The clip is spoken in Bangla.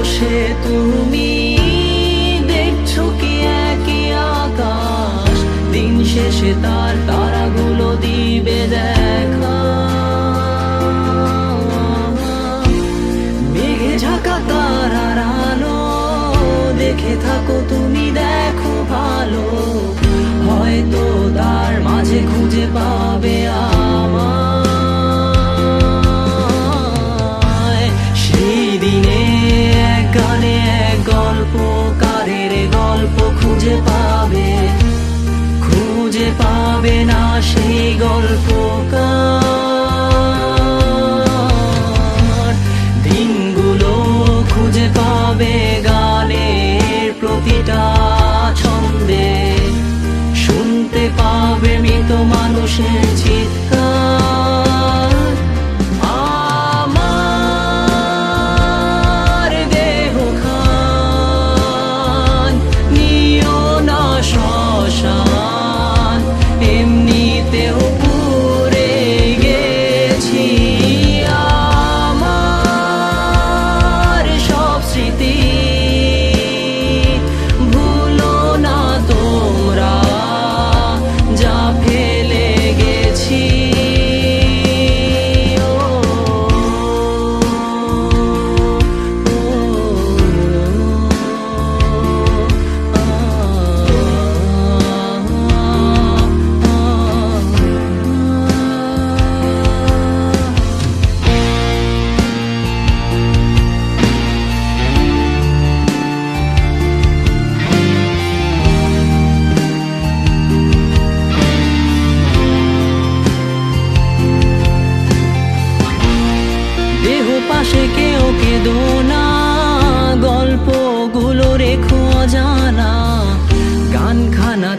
বসে তুমি দেখছ কি একই আকাশ? দিন শেষে তার তারাগুলো দিবে দেখা। মেঘে ঢাকা তারার আলো, দেখে থাকো তুমি দেখো ভালো। হয়তো তার মাঝে খুঁজে পাবে খুঁজে পাবে না সেই গল্প